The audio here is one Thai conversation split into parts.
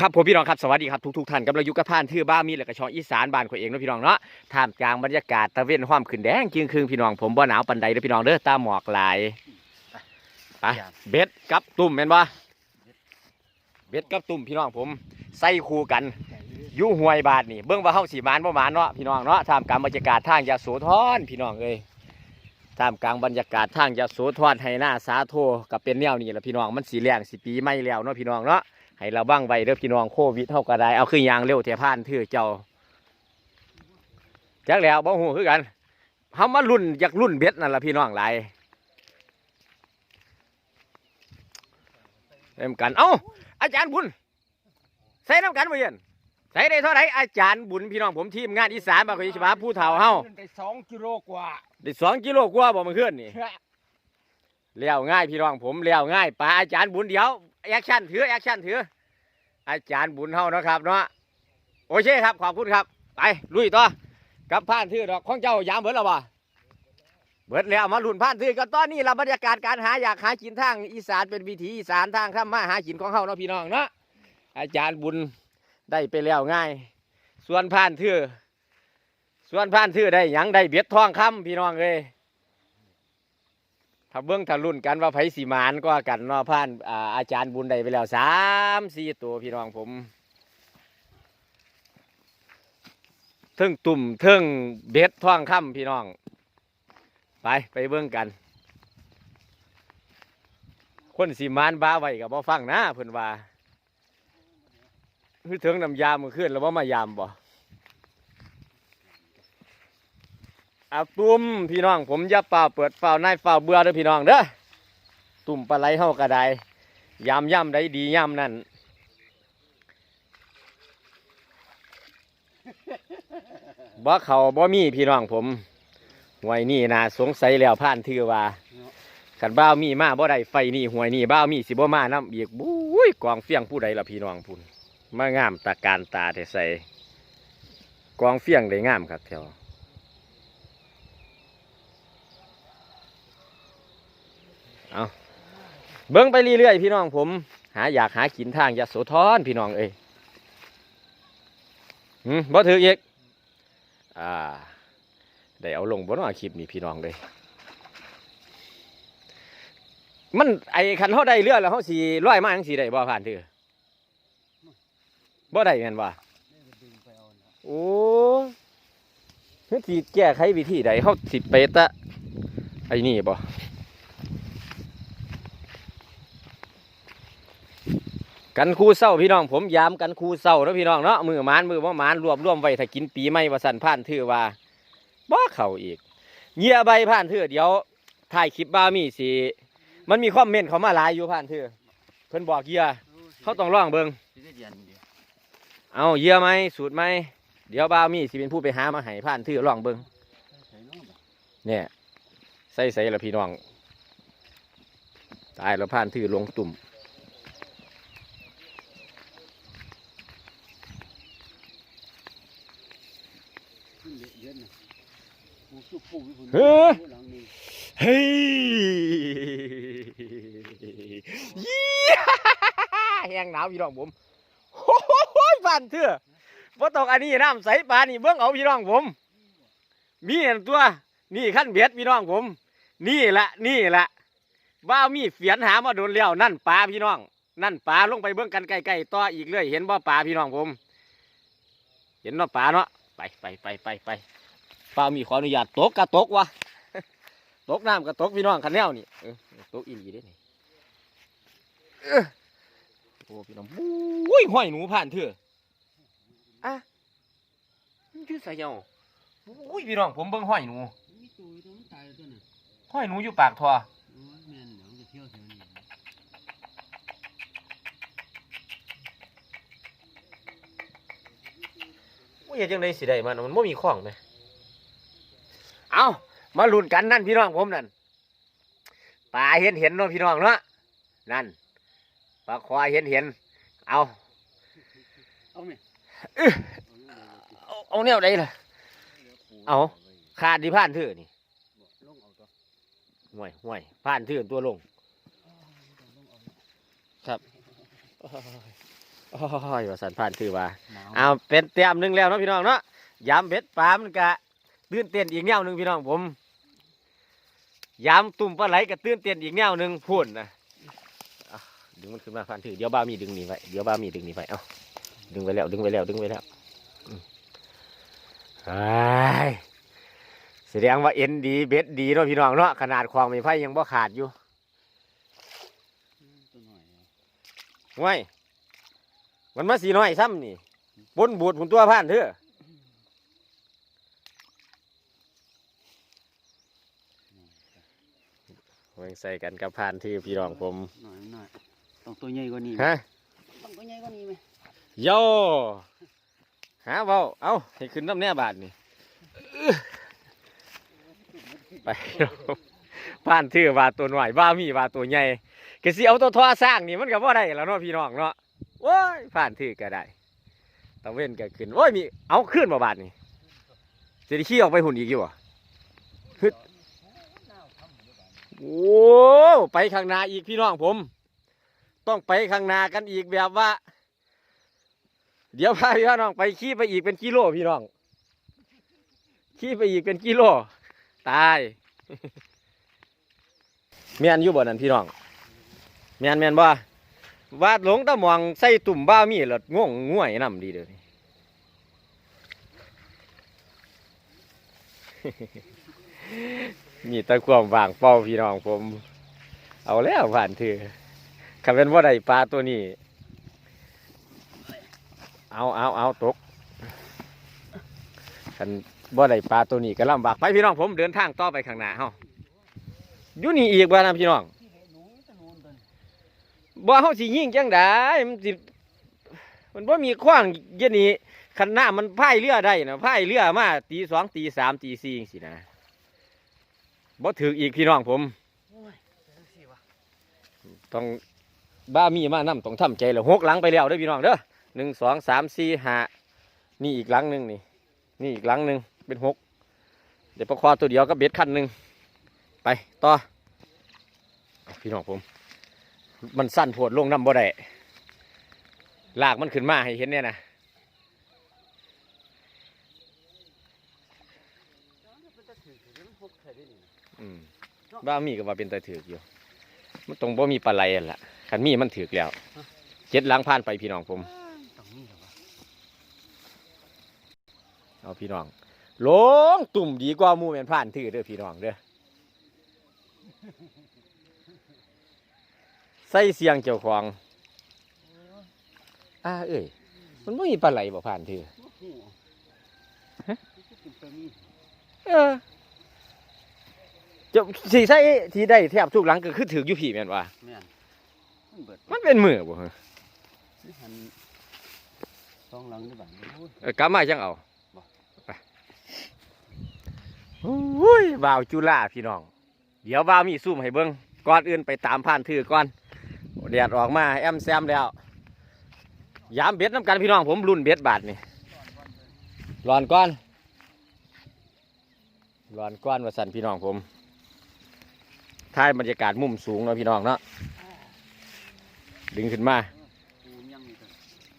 ครับผมพี่น้องครับสวัสดีครับทุกทุกๆท่านกำลังอยู่กับผ่านทื่อบ้ามีและกระชองอีสานบ้านของเองเนาะพี่น้องเนาะท่ามกลางบรรยากาศตะเวนห้อมขึ้นแดงจึงคืงพี่น้องผมบ่หนาวปันใดเด้อพี่น้องเด้อตาหมอกหลายไปเบ็ดกับตุ่มแม่นบ่เบ็ดกับตุ่มพี่น้องผมใส่คู่กันอยู่ห้วยบาทนี่เบิ่งว่าเฮาสิมานบ่มานเนาะพี่น้องเนาะท่ามกลางบรรยากาศทางยะโสธรพี่น้องเอ้ยท่ามกลางบรรยากาศทางยะโสธรให้หน้าสาโทกับเป็นแนวนี้แหละพี่น้องมันสีแรงสิปีใหม่แล้วเนาะพี่น้องเนาะ ให้เราบ้างไว้เด้อพี่น้องโควิดเท่าก็ได้เอาขึ้นยางเร็วเทียพานถือเจ้าจักแล้วบ่ฮู้คือกันเฮามารุ่นอยากรุ่นเบ็ดนั่นล่ะพี่น้องหลายเต็มกันเอ้าอาจารย์บุญใส่น้ำกันบ่เย็นใส่ได้เท่าไหร่อาจารย์บุญพี่น้องผมทีมงานอีสานบางคนสิมาผู้เฒ่าเฮาขึ้นไปสองกิโลกว่าได้สองกิโลกว่าบ่เมื่อคืนนี่เลี้ยวง่ายพี่น้องผมเลี้ยวง่ายปลาอาจารย์บุญเดี๋ยว แอคชั่นถือแอคชั่นถือ อาจารย์บุญเฮานะครับเนาะโอเคครับขอบคุณครับ ไปลุยต่อกับผ่านทื่อดอกของเจ้ายามเบิดแล้วบ่เบิดแล้วมาหลุนผ่านทื่อก็ตอนนี้เราบรรยากาศการหาอยากหากินทางอีสานเป็นวิถีอีสานทางข้ามมาหากินของเฮาเนาะพี่น้องเนาะอาจารย์บุญได้ไปแล้วง่าย ส่วนผ่านทื่อส่วนผ่านทื่อได้ยังได้เบ็ดทองคำพี่น้องเอ้ย ถ้าเบื้องถ้ารุ่นกันว่าไผสีมานก็กันเนาะผ่านอ่าอาจารย์บุญไดไปแล้วสามสี่ตัวพี่น้องผมเทิงตุ่มเทิงเบ็ดท่องค่ำพี่น้อง ไปไปเบิ่งกัน คนสีมานบ้าไว้กับบ่ฟังนะเพิ่อนว่าคือถึงน้ำยามมือขึ้นแล้วว่า มายามบ่ อาตุ่มพี่น้อง ผมย่าเปล่าเปิดเปล่านายเปล่าเบื่อเด้อพี่น้องเด้อตุ่มปลาไหลเฮากระไดยามย่ำได้ดีย่ำนั่นบ่เขาบ่มีพี่น้องผมหวยนี่นะสงสัยแล้วผ่านทือว่าขันบ้าวมีมาบ่ได้ไฟนี่หวยนี่บ้าวมีสิบ่มาน้ำอีกบุ้ยกองเฟียงผู้ใดล่ะพี่น้องพุ่นมางามตาการตาแต่ใส่กองเฟียงได้งามครับแถวเอา เบิ้งไปเรื่อยๆพี่น้องผม หาอยากหากินทางยะโสธรพี่น้องเอ้ยหืมบ่ถืออีกอ่าได้เอาลงบนว่าคลิปนี้พี่น้องเลยมันไอ้คันเขาได้เรือแล้วเขาสีร้อยมาจังสีได้บ่ผ่านถือบ่ได้แม่นว่าโอ้เฮ้ยสีแก้ไขวิธีใดเขาสิไปตะไอ้นี่บ่ กันคูเศร้าพี่น้องผมยามกันคูเศร้าแล้วพี่น้องเนาะมือมานมือบ่หมานรวบรวมไว้ถ้ากินปีใหม่ว่าสันผ่านถือว่าบ่เข้าอีกเหยียใบผ่านถือเดี๋ยวถ่ายคลิปบ้ามีสิมันมีคอมเมนต์เขามาหลายอยู่ผ่านถือเพิ่นบอกเหยียเขาต้องลองเบิงเอาเหยียไหมสูตรไหมเดี๋ยวบ้ามีสิเป็นผู้ไปหามาให้ผ่านถือลองเบิงเนี่ยใส่ใส่ละพี่น้องตายแล้วผ่านถือลงตุ่ม เฮ้ยเฮ้ยยี่แห้งหนาวพี่น้องผมโอ้โหฟันเถื่อบ่ตกอันนี้น้ำใสปลานี่เบิ่งเอาพี่น้องผม มีอันตัว นี่ขั้นเบ็ดพี่น้องผม นี่ละนี่ละว่ามีเฟียนหามาโดนแล้วนั่นปลาพี่น้อง นั่นปลาลงไปเบิ่งกันใกลๆต่ออีกเลยเห็นบ่ปลาพี่น้องผม เห็นเนาะปลาเนาะไปไปไปไปไป ปลามีขออนุญาตตกกะตกวะตกน้ำก็ตกพี่น้องคันแนวนี่ตกอีหลีเด้นี่เอ้อโอ้พี่น้องบุ้ยห้อยหนูผ่านเถอะอะชื่อสายเยาบุ้ยพี่น้องผมเบิ่งห้อยหนูห้อยหนูอยู่ปากทอว่าเฮ็ดจังไดสิได้มันมันบ่มีข้องไหม เอามาลุ้นกันนั่นพี่น้องผมนั่นปลาเห็นเห็นเนาะพี่น้องเนาะนั่นปลาควายเห็นเห็นเอาเอาไหมเอาเอาแนวใดล่ะเอาขาดที่ผ่านเถื่อนี่ลงเอาตัวห่วยห่วยผ่านเถื่อตัวลง ครับโอ้ยว่าสันผ่านคือว่าหนาวเอาเป็นเตรียมหนึ่งแล้วเนาะพี่น้องเนาะยามเบ็ดปลามันกะ ตื่นเต้นอีกแนวหนึ่งพี่น้องผมยามตุ่มปลาไหลก็ตื่นเต้นอีกแนวหนึ่งพุ่นนะเอาดึงมันขึ้นมาผ่านถือเดี๋ยวบ้ามีดึงหนีไว้เดี๋ยวบ้ามีดึงหนีไว้เอาดึงไว้แล้วดึงไว้แล้วดึงไว้แล้วอืมไอ้ยแสดงว่าเอ็นดีเบ็ดดีเนาะพี่น้องเนาะขนาดควางไม่ไผ่ยังบ่ขาดอยู่ตัวหน่อยเนี่ยง่วยมันมาสีน้อยซ้ำนี่บนบูดผุนตัวผ่านเถอะ เมืองใส่กันกับผ่านที่พี่รองผมหน่อยหน่อยต้องตัวใหญ่กว่านี้ฮะต้องตัวใหญ่กว่านี้ไหมโยหาเบาเอาให้ขึ้นน้ำแน่บาทนี่อื้อไปผ่านที่ว่าตัวหน่อยว่ามีว่าตัวใหญ่ก็สิเอาตัวทอสร้างนี่มันก็บ่ได้แล้วเนาะพี่น้องเนาะโอ้ยผ่านที่ก็ได้ตะเว้นก็ขึ้นโอ้ยมีเอาขึ้นมาบาทนี่จะได้ขี้ออกไปหุ่นอีกอยู่อะฮึด โอ้ไปข้างหน้าอีกพี่น้องผม ต้องไปข้างหน้ากันอีกแบบว่า เดี๋ยวพาพี่น้องไปขี่ไปอีกเป็นกิโลพี่น้องขี่ไปอีกเป็นกิโลตายแม่นอยู่บ่นั่นพี่น้องแม่นแม่นบ่วาดหลงตะมองใส่ตุ่มบ้ามีหลดง่วงง่วยน้ำดีเด้อ มีตะความวางเป้าพี่น้องผม เอาแล้วผ่านเถือขันเป็นว่าใดปลาตัวนี้ เอาเอาเอาตกขันบ่าไดปลาตัวนี้ก็ลำบากไปพี่น้องผมเดินทางต่อไปข้างหน้าเฮาอยู่นี่อีกบ้านพี่น้องบ่เฮาสิยิ่งจังไดมันสิมันบ่มีขว้างเย็นนี้คันหน้ามันพายเรือได้นะพายเรือมาตีสองตีสามตีสี่จังซี่นะ บ่ถืออีกพี่น้องผม โอ้ยเดี๋ยวสิวะต้องบ้ามีมานํต้องทำใจแล้วหกหลังไปแล้วเด้อพี่น้องเด้อหนึ่งสองสามสี่ห้านี่อีกหลังหนึ่งนี่ นี่อีกหลังหนึ่งเป็นหกเดี๋ยวประคอตัวเดียวก็เบ็ดขั้นหนึ่งไปต่อเอาพี่น้องผม มันสั้นโผดลงน้ำบ่ได้ลากมันขึ้นมาให้เห็นเนี่ยนะ บ้ามีก็ว่าเป็นตาถือกอยู่ มันตรงบ่มีปลาไหลนั่นล่ะคันมีมันถือกแล้วเจ็ดหลังผ่านไปพี่น้องผม ต้องมีเหรอวะเอาพี่น้องลงตุ่มดีกว่าหมูแมนผ่านถือเด้อพี่น้องเด้อใส่เสียงเจ้าของอ่าเอ้ยมันไม่มีปลาไหลบ่ผ่านถือ ฮะ เออ จะสีใส่ที่ได้แทบทุกหลังก็คือถืออยู่พี่แม่นว่าแม่นมันเบิดมันเป็นมือบ่ฮะนี่หันสองหลังด้วยบ้างโอ้ยเออกลับมาจังเอาบ่ไปโอ้ยบ่าวจุฬาพี่น้อง เดี๋ยวบ่าวมีซุ่มให้เบิ่งก่อนอื่นไปตามผ่านถือก่อนแดดออกมาแอมแซมแล้วยามเบ็ดน้ำกันพี่น้องผมรุ่นเบ็ดบาทนี่ร้อนก้อนร้อนก้อนว่าสันพี่น้องผม ถ่ายบรรยากาศมุมสูงเนาะพี่น้องเนาะดึงขึ้นมา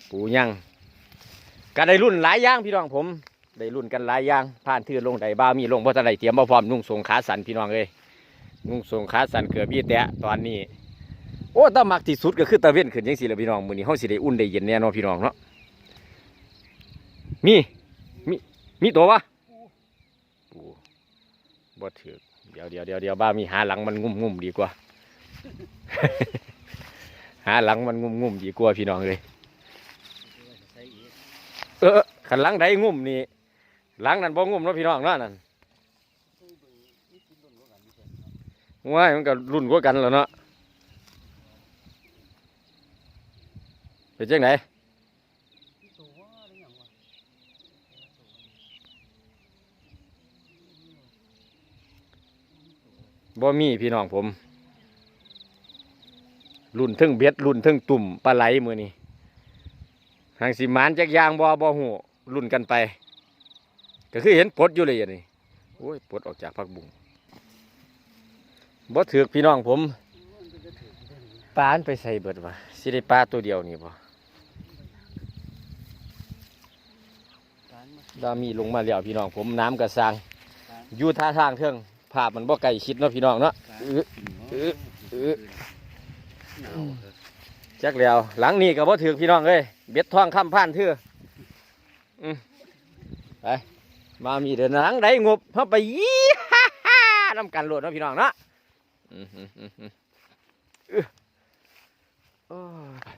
ปูยังกันได้รุ่นหลายอย่างพี่น้องผม ได้รุ่นกันหลายอย่างผ่านทื่อลงได้บ้ามีลงเพราะตะไดเตรียมมาพร้อมนุ่งทรงขาสันพี่น้องเลยนุ่งทรงขาสันเกือบยี่แตะตอนนี้ โอ้ตามักที่สุดก็คือตะเวนขึ้นยังสิละพี่น้องมือนี้เฮาสิได้อุ่นได้เย็นแน่นอนพี่น้องเนาะมีมีมีตัววะ บ่ถือเดี๋ยวเดี๋ยวเดี๋ยวเดี๋ยวบ้ามีหาหลังมันงุ่มงุ่มดีกว่า หาหลังมันงุ่มงุ่มดีกว่าพี่น้องเลย เออขันหลังใดงุ่มนี่หลังนั้นบ่งุ่มเนาะพี่น้องเนาะนั่นนี่นต้นกว่ากันนี่เพิ่นเนาะว้ายมันก็รุ่นกว่ากันแล้วเนาะเป็นจังไดนี่ บ่มีพี่น้องผม รุ่นทึ่งเบ็ดรุ่นทึ่งตุ่มปลาไหลมือนี่หางสีมันจากยางบ่บ่หูรุ่นกันไป ก็คือเห็นปดอยู่เลยนี่โอ้ยปดออกจากพักบุ้งบ่ถือพี่น้องผมปลาไปใส่เบิดวะสิได้ปลาตัวเดียวนี่บ่ดามีลงมาแล้วพี่น้องผมน้ำกระซังอยู่ท่าทางเทิงาพมันบ่ไกลชิดเนาะพี่น้องเนาะอื้อเออเออหนาวเถอะจักแล้วหลังนี้ก็บ่ถือพี่น้องเอ้ยเบ็ดท่องคำผ่านเถื่ออืมไปมามีเดินหลังใดงบเข้าไปยี่ฮ่าฮ่าน้ำกันโหลดเนาะพี่น้องเนาะอืมอืมอืมอืมอื้อโอ้ย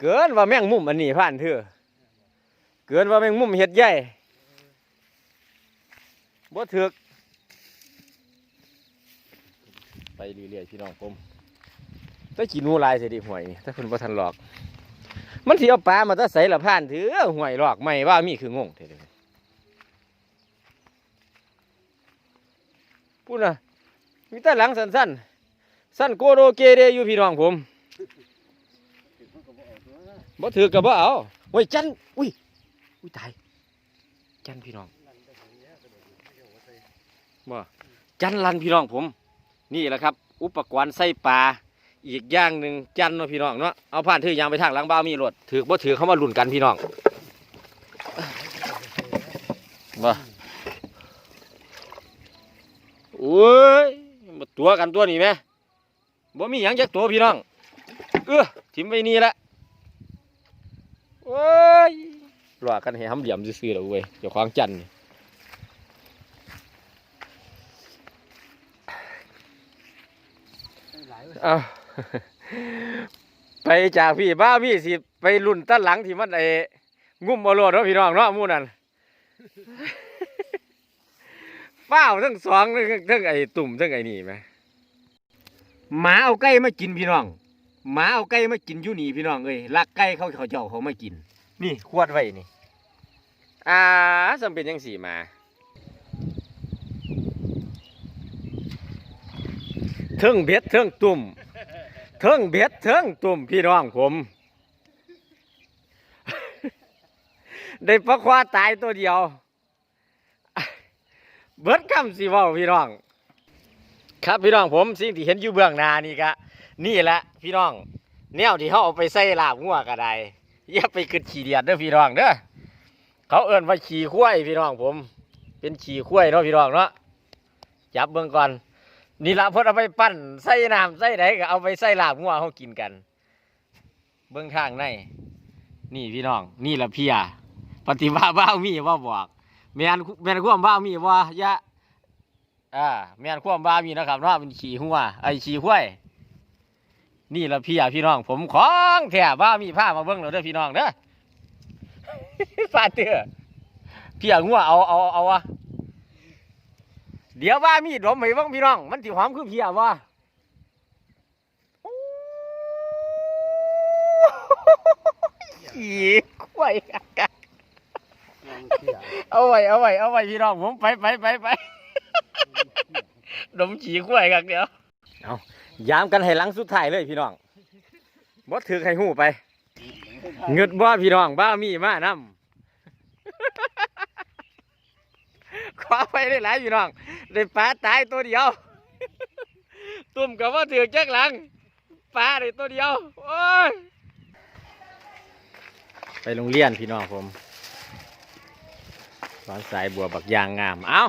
เกินว่าแมงมุมอันนี้ผ่านเถื่อเกินว่าแมงมุมเห็ดใหญ่บ่ถือก ไปเรื่อยๆพี่น้องผมถ้ากินหนูลายเสียดิหวยนี่ถ้าคุณบ่ทันหลอก มันสิเอาปลามาตะใส่ละผ่านถือหวยหลอกไม่ว่ามีคืองงเถิดพูดนะมีแต่หลังสั้นๆสั้นโกโดเกเรอยู่พี่น้องผมบ่ถือกับบ่เอาโอ้ยจันอุ้ยอุ้ยตายจันพี่น้องบ่จันลันพี่น้องผม นี่แหละครับ อุปกรณ์ใส่ปลาอีกอย่างหนึ่งจันเนาะพี่น้องเนาะเอาผ่านถือยางไปทางหลังบ้ามีรถถือบ่ถือเขามาลุ่นกันพี่น้องบ่โอ้ยมาตัวกันตัวนี้ไหมบ่มีหยังจักตัวพี่น้องเออทิมไว้นี่ละโอ้ยรอกันให้ห้ำเหลี่ยมซื่อๆแล้วเว้ยเจ้าของจันนี่ ใส่หลาย เอาไปจากพี่บ้าพี่สิ ไปรุ่นตั้นหลังที่มันไอ้งุ่มเอาโลดเนาะพี่น้องเนาะมู่นั่นเป้าทั้งสองทั้งไอ้ตุ่มทั้งไอ้นี่ไหมหมาเอาไก่มากินพี่น้องหมาเอาไก่มากินอยู่นี่พี่น้องเอ้ยลักไก่เขาเขาเจ้าเขามากิน นี่ขวดไว้นี่อ่าสำเป็นยังสี่มา ทิงเบ็ดเทิงตุ่มเทิงเบ็ดเทิงตุ่มพี่น้องผม ได้ปลาควาตายตัวเดียว เบิดคำสิเว้าพี่น้อง ครับพี่น้องผมสิ่งที่เห็นอยู่เบื้องหน้านี่กะนี่แหละพี่น้องแนวที่เขาเอาไปใส่ลาบงัวก็ได้อย่าไปขึ้นขี่เดียดเด้อพี่น้องเด้อเขาเอิ้นว่าขี่ข้วยพี่น้องผม เป็นขี่ข้วยเนาะพี่น้องเนาะจับเบื้องก่อน นี่ละเพิ่นเอาไปปั้นใส่น้ำใส่ไหนก็เอาไปใส่ลาบงัวเขากินกัน เบื้องข้างในนี่พี่น้อง นี่ละเพีย ปฏิบัติบ้ามีว่าบอกแม่นแม่นความบ้าวมีว่าย่อ่าแม่นความบ้าวมีนะครับเนาะเป็นขี่หัวไอขี่ห้วย นี่ละเพียพี่น้อง ผมของแถบ้ามีผ้ามาเบิ้องเราเด้อพี่น้องเด้อฟาดเตื้อเพียงัวเอาเอาเอาวะ เดี๋ยวว่ามีดมให้เบ้างพี่น้อง มันสิหอมคือเพียว่าขี้ควายกักกักลองเอาไว้เอาไว้เอาไว้พี่น้องผมไปไปไปไปดมขี้ควายกักเดี๋ยวเอายามกันให้หลังสุดท้ายเลยพี่น้องบ่ถือให้หูไปเงึดบ่พี่น้องบ้ามีมานำ ขอไปได้หลายพี่น้องได้ปลาตายตัวเดียว ตุ่มกับว่าถือแจ็คหลังปลาได้ตัวเดียวโอ้ยไปโรงเรียนพี่น้องผมบ้านสายบัวบักยางงามเอา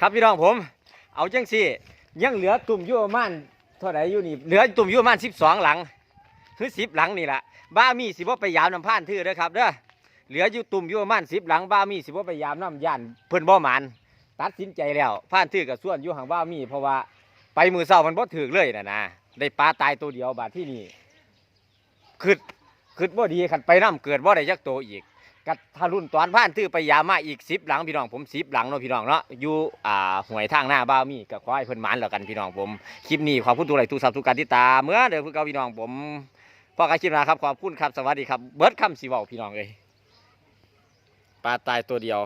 ครับพี่น้องผม เอาจังสิยังเหลือตุ่มยู่ประมาณเท่าไหร่อยู่นี่เหลือตุ่มยู่ประมาณสิบสองหลังคือสิบหลังนี่แหละบ้ามีสิบ่ไปยามน้ำผ่านทื่อเด้อครับเด้อ เหลืออยู่ตุ่มอยู่ประมาณสิบหลังบ้ามีสิบ่ไปยายามน้ำย่านเพิ่นบ่หมานตัดสินใจแล้วผ่านทื่อกับส่วนอยู่ห่างบ้ามี เพราะว่าไปมือเศร้ามันบ่ถือเลยนะนะได้ปลาตายตัวเดียวบาดที่นี่คืดคืดบ่ดีขันไปน้ำเกิดบ่ได้จักตัวอีกกัทารุ่นตอนผ่านทื่อไปยามมาอีกสิบหลังพี่น้องผมสิบหลังเนาะพี่น้องเนาะอยู่อ่าห่วยทางหน้าบ้ามีก็ขอให้เพิ่นหมานแล้วกันพี่น้องผมคลิปนี้ขอบคุณทุกไลค์ทุกซับทุกการติดตามเมื่อเดี๋ยวคือเก่าพี่น้องผมพ่อการคลิปนะครับขอบคุณครับสวัสดีครับเบิร์ดคำสีเบาพี่น้องเลย ปลาตายตัวเดียว